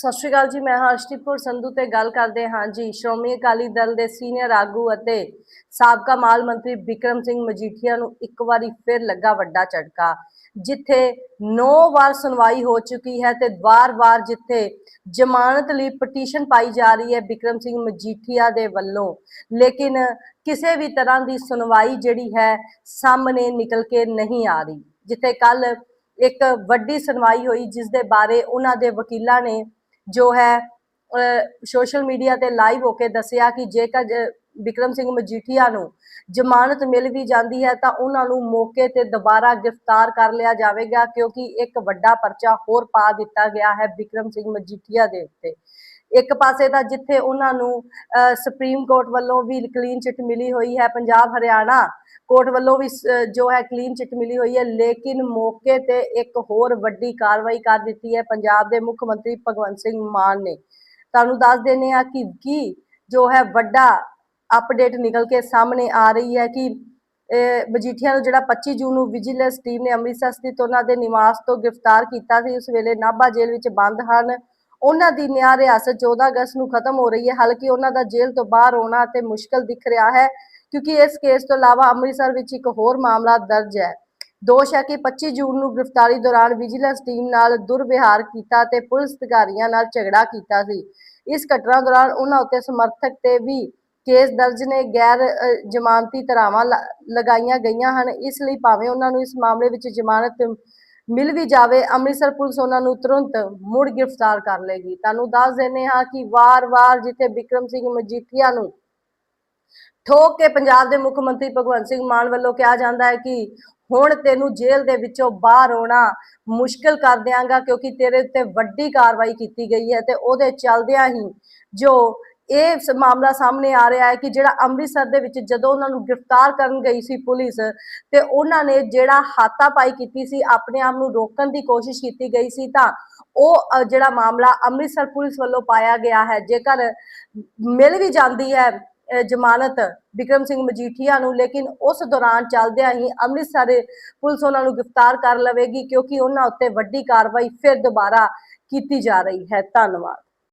ਸਤਿ ਸ਼੍ਰੀ ਅਕਾਲ ਜੀ, ਮੈਂ ਹਾਂ ਸੰਧੂ ਤੇ ਗੱਲ ਕਰਦੇ ਹਾਂ ਜੀ। ਸ਼੍ਰੋਮਣੀ ਅਕਾਲੀ ਦਲ ਦੇ ਸੀਨੀਅਰ ਆਗੂ ਅਤੇ ਸਾਬਕਾ ਮਾਲ ਮੰਤਰੀ ਵਿਕਰਮ ਸਿੰਘ ਮਜੀਠੀਆ ਨੂੰ ਇੱਕ ਵਾਰੀ ਫਿਰ ਲੱਗਾ ਵੱਡਾ ਝਟਕਾ, ਜਿੱਥੇ 9 ਵਾਰ ਸੁਣਵਾਈ ਹੋ ਚੁੱਕੀ ਹੈ ਤੇ ਵਾਰ-ਵਾਰ ਜਿੱਥੇ ਜ਼ਮਾਨਤ ਲਈ ਪਟੀਸ਼ਨ ਪਾਈ ਜਾ ਰਹੀ ਹੈ ਵਿਕਰਮ ਸਿੰਘ ਮਜੀਠੀਆ ਦੇ ਵੱਲੋਂ। ਲੇਕਿਨ ਕਿਸੇ ਵੀ ਤਰ੍ਹਾਂ ਦੀ ਸੁਣਵਾਈ ਜਿਹੜੀ ਹੈ ਸਾਹਮਣੇ ਨਿਕਲ ਕੇ ਨਹੀਂ ਆ ਰਹੀ, ਜਿੱਥੇ ਕੱਲ ਇੱਕ ਵੱਡੀ ਸੁਣਵਾਈ ਹੋਈ, ਜਿਸ ਦੇ ਬਾਰੇ ਉਹਨਾਂ ਦੇ ਵਕੀਲਾਂ ਨੇ ਜੋ ਹੈ ਸੋਸ਼ਲ ਮੀਡੀਆ ਤੇ ਲਾਈਵ ਹੋ ਕੇ ਦੱਸਿਆ ਕਿ ਜੇਕਰ ਜ- ਵਿਕਰਮ ਸਿੰਘ ਮਜੀਠੀਆ ਨੂੰ ਜ਼ਮਾਨਤ ਮਿਲ ਵੀ ਜਾਂਦੀ ਹੈ, ਤਾਂ ਉਹਨਾਂ ਨੂੰ ਮੌਕੇ ਤੇ ਦੁਬਾਰਾ ਗ੍ਰਿਫਤਾਰ ਕਰ ਲਿਆ ਜਾਵੇਗਾ, ਕਿਉਂਕਿ ਇੱਕ ਵੱਡਾ ਪਰਚਾ ਹੋਰ ਪਾ ਦਿੱਤਾ ਗਿਆ ਹੈ ਵਿਕਰਮ ਸਿੰਘ ਮਜੀਠੀਆ ਦੇ ਉੱਤੇ। ਇੱਕ ਪਾਸੇ ਤਾਂ ਜਿੱਥੇ ਉਹਨਾਂ ਨੂੰ ਸੁਪਰੀਮ ਕੋਰਟ ਵੱਲੋਂ ਵੀ ਕਲੀਨ ਚਿੱਟ ਮਿਲੀ ਹੋਈ ਹੈ ਪੰਜਾਬ ਹਰਿਆਣਾ ਕੋਰਟ ਵੱਲੋਂ ਵੀ ਜੋ ਹੈ ਕਲੀਨ ਚਿੱਟ ਮਿਲੀ ਹੋਈ ਹੈ, ਲੇਕਿਨ ਮੌਕੇ ਤੇ ਇੱਕ ਹੋਰ ਵੱਡੀ ਕਾਰਵਾਈ ਕਰ ਦਿੱਤੀ ਹੈ ਪੰਜਾਬ ਦੇ ਮੁੱਖ ਮੰਤਰੀ ਭਗਵੰਤ ਸਿੰਘ ਮਾਨ ਨੇ। ਤੁਹਾਨੂੰ ਦੱਸ ਦਿੰਦੇ ਆ ਕਿ, ਕੀ ਜੋ ਹੈ ਵੱਡਾ ਅਪਡੇਟ ਨਿਕਲ ਕੇ ਸਾਹਮਣੇ ਆ ਰਹੀ ਹੈ ਕਿ ਮਜੀਠੀਆ ਨੂੰ ਜਿਹੜਾ 25 ਜੂਨ ਨੂੰ ਵਿਜੀਲੈਂਸ ਟੀਮ ਨੇ ਅੰਮ੍ਰਿਤਸਰ ਸਥਿਤ ਉਹਨਾਂ ਦੇ ਨਿਵਾਸ ਤੋਂ ਗ੍ਰਿਫਤਾਰ ਕੀਤਾ ਸੀ, ਉਸ ਵੇਲੇ ਨਾਭਾ ਜੇਲ੍ਹ ਵਿੱਚ ਬੰਦ ਹਨ। ਉਹਨਾਂ ਦੀ ਨਿਆਂ ਰਿਆਸਤ 14 ਅਗਸਤ ਨੂੰ ਖਤਮ ਹੋ ਰਹੀ ਹੈ, ਹਾਲਾਂਕਿ ਉਹਨਾਂ ਦਾ ਜੇਲ੍ਹ ਤੋਂ ਬਾਹਰ ਆਉਣਾ ਤੇ ਮੁਸ਼ਕਲ ਦਿਖ ਰਿਹਾ ਹੈ, ਕਿਉਂਕਿ ਇਸ ਕੇਸ ਤੋਂ ਇਲਾਵਾ ਅੰਮ੍ਰਿਤਸਰ ਵਿੱਚ ਇੱਕ ਹੋਰ ਮਾਮਲਾ ਦਰਜ ਹੈ। ਦੋਸ਼ ਹੈ ਕਿ 25 ਜੂਨ ਨੂੰ ਗ੍ਰਿਫਤਾਰੀ ਦੌਰਾਨ ਵਿਜੀਲੈਂਸ ਟੀਮ ਨਾਲ ਦੁਰਵਿਹਾਰ ਕੀਤਾ ਤੇ ਪੁਲਿਸ ਅਧਿਕਾਰੀਆਂ ਨਾਲ ਝਗੜਾ ਕੀਤਾ ਸੀ। ਇਸ ਘਟਨਾ ਦੌਰਾਨ ਉਹਨਾਂ ਉੱਤੇ ਸਮਰਥਕ ਤੇ ਵੀ ਕੇਸ ਦਰਜ ਨੇ ਗੈਰ ਜ਼ਮਾਨਤੀ ਧਾਰਾਵਾਂ ਲਗਾਈਆਂ ਗਈਆਂ ਹਨ। ਇਸ ਲਈ ਭਾਵੇਂ ਉਹਨਾਂ ਨੂੰ ਇਸ ਮਾਮਲੇ ਵਿੱਚ ਜ਼ਮਾਨਤ ਮਿਲ ਵੀ ਜਾਵੇ, ਅੰਮ੍ਰਿਤਸਰ ਪੁਲਿਸ ਉਹਨਾਂ ਨੂੰ ਤੁਰੰਤ ਮੁੜ ਗ੍ਰਿਫਤਾਰ ਕਰ ਲੇਗੀ ਤੁਹਾਨੂੰ ਦੱਸ ਦਿੰਦੇ ਹਾਂ ਕਿ ਵਾਰ-ਵਾਰ ਜਿੱਥੇ ਵਿਕਰਮ ਸਿੰਘ ਮਜੀਠੀਆ ਨੂੰ ਠੋਕ ਕੇ ਪੰਜਾਬ ਦੇ ਮੁੱਖ ਮੰਤਰੀ ਭਗਵੰਤ ਸਿੰਘ ਮਾਨ ਵੱਲੋਂ ਕਿਹਾ ਜਾਂਦਾ ਹੈ ਕਿ ਹੁਣ ਤੈਨੂੰ ਜੇਲ੍ਹ ਦੇ ਵਿੱਚੋਂ ਬਾਹਰ ਆਉਣਾ ਮੁਸ਼ਕਲ ਕਰ ਦਿਆਂਗਾ ਕਿਉਂਕਿ ਤੇਰੇ ਉੱਤੇ ਵੱਡੀ ਕਾਰਵਾਈ ਕੀਤੀ ਗਈ ਹੈ ਤੇ ਉਹਦੇ ਚੱਲਦਿਆਂ ਹੀ ਜੋ ਇਹ ਮਾਮਲਾ ਸਾਹਮਣੇ ਆ ਰਿਹਾ ਹੈ ਕਿ ਜਿਹੜਾ ਅੰਮ੍ਰਿਤਸਰ ਦੇ ਵਿੱਚ ਜਦੋਂ ਉਹਨਾਂ ਨੂੰ ਗ੍ਰਿਫਤਾਰ ਕਰਨ ਗਈ ਸੀ ਪੁਲਿਸ ਤੇ ਉਹਨਾਂ ਨੇ ਜਿਹੜਾ ਹਾਤਾਪਾਈ ਕੀਤੀ ਸੀ, ਆਪਣੇ ਆਪ ਨੂੰ ਰੋਕਣ ਦੀ ਕੋਸ਼ਿਸ਼ ਕੀਤੀ ਗਈ ਸੀ ਤਾਂ ਉਹ ਜਿਹੜਾ ਮਾਮਲਾ ਅੰਮ੍ਰਿਤਸਰ ਪੁਲਿਸ ਵੱਲੋਂ ਪਾਇਆ ਗਿਆ ਹੈ। ਜੇਕਰ ਮਿਲ ਵੀ ਜਾਂਦੀ ਹੈ ਜ਼ਮਾਨਤ ਵਿਕਰਮ ਸਿੰਘ ਮਜੀਠੀਆ ਨੂੰ, ਲੇਕਿਨ ਉਸ ਦੌਰਾਨ ਚੱਲਦਿਆਂ ਹੀ ਅੰਮ੍ਰਿਤਸਰ ਪੁਲਿਸ ਉਹਨਾਂ ਨੂੰ ਗ੍ਰਿਫਤਾਰ ਕਰ ਲਵੇਗੀ ਕਿਉਂਕਿ ਉਹਨਾਂ ਉੱਤੇ ਵੱਡੀ ਕਾਰਵਾਈ ਫਿਰ ਦੁਬਾਰਾ ਕੀਤੀ ਜਾ ਰਹੀ ਹੈ। ਧੰਨਵਾਦ।